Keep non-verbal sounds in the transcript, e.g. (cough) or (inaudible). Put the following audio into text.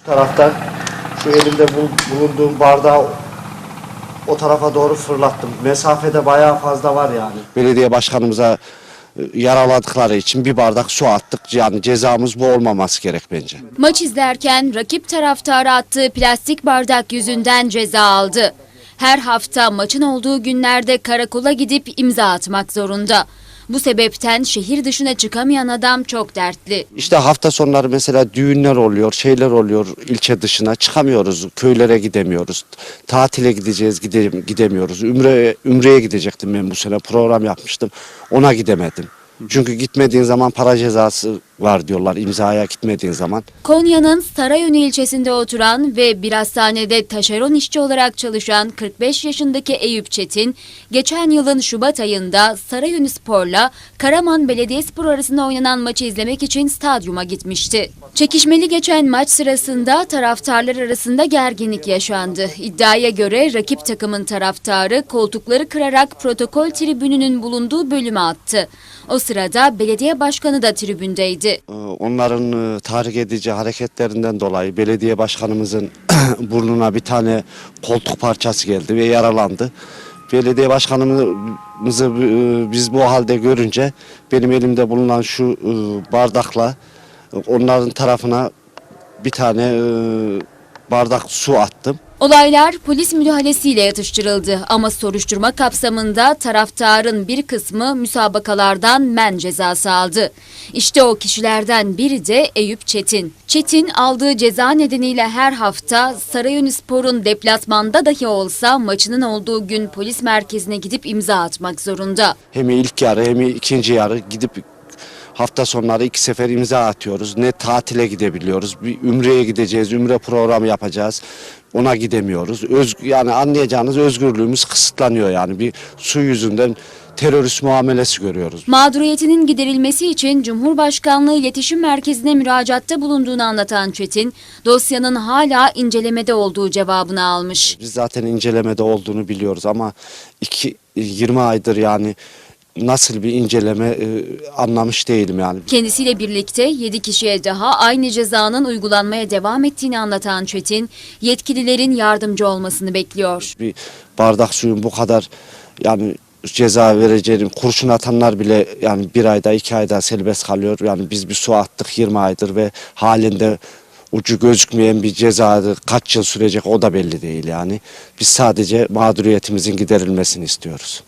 Şu taraftan şu elimde bul- bulunduğum bardağı o tarafa doğru fırlattım. Mesafede bayağı fazla var yani. Belediye başkanımıza e, yaraladıkları için bir bardak su attık. Yani cezamız bu olmaması gerek bence. Maç izlerken rakip taraftara attığı plastik bardak yüzünden ceza aldı. Her hafta maçın olduğu günlerde karakola gidip imza atmak zorunda. Bu sebepten şehir dışına çıkamayan adam çok dertli. İşte hafta sonları mesela düğünler oluyor, şeyler oluyor ilçe dışına çıkamıyoruz, köylere gidemiyoruz. Tatile gideceğiz, gide- gidemiyoruz. Ümre ümreye gidecektim ben bu sene program yapmıştım. Ona gidemedim. Çünkü gitmediğin zaman para cezası var diyorlar imzaya gitmediğin zaman. Konya'nın Sarayönü ilçesinde oturan ve bir hastanede taşeron işçi olarak çalışan 45 yaşındaki Eyüp Çetin, geçen yılın Şubat ayında Sarayönü Spor'la Karaman Belediyespor arasında oynanan maçı izlemek için stadyuma gitmişti. Çekişmeli geçen maç sırasında taraftarlar arasında gerginlik yaşandı. İddiaya göre rakip takımın taraftarı koltukları kırarak protokol tribününün bulunduğu bölüme attı. O sırada belediye başkanı da tribündeydi. Ee, Onların e, tahrik edici hareketlerinden dolayı belediye başkanımızın (clears throat) burnuna bir tane koltuk parçası geldi ve yaralandı. Belediye başkanımızı e, biz bu halde görünce benim elimde bulunan şu e, bardakla onların tarafına bir tane bardak su attım. Olaylar polis müdahalesiyle yatıştırıldı ama soruşturma kapsamında taraftarın bir kısmı müsabakalardan men cezası aldı. İşte o kişilerden biri de Eyüp Çetin. Çetin aldığı ceza nedeniyle her hafta Sarayunispor'un deplasmanda dahi olsa maçının olduğu gün polis merkezine gidip imza atmak zorunda. Hem ilk yarı hem ikinci yarı gidip hafta sonları iki sefer imza atıyoruz. Ne tatile gidebiliyoruz. Bir ümreye gideceğiz. Ümre programı yapacağız. Ona gidemiyoruz. Öz, yani anlayacağınız özgürlüğümüz kısıtlanıyor yani. Bir su yüzünden terörist muamelesi görüyoruz. Mağduriyetinin giderilmesi için Cumhurbaşkanlığı İletişim Merkezi'ne müracaatta bulunduğunu anlatan Çetin, dosyanın hala incelemede olduğu cevabını almış. Biz zaten incelemede olduğunu biliyoruz ama iki, 20 aydır yani nasıl bir inceleme e, anlamış değilim yani. Kendisiyle birlikte 7 kişiye daha aynı cezanın uygulanmaya devam ettiğini anlatan Çetin, yetkililerin yardımcı olmasını bekliyor. bir bardak suyun bu kadar yani ceza vereceğini kurşun atanlar bile yani bir ayda iki ayda serbest kalıyor. Yani biz bir su attık 20 aydır ve halinde ucu gözükmeyen bir ceza kaç yıl sürecek o da belli değil yani. Biz sadece mağduriyetimizin giderilmesini istiyoruz.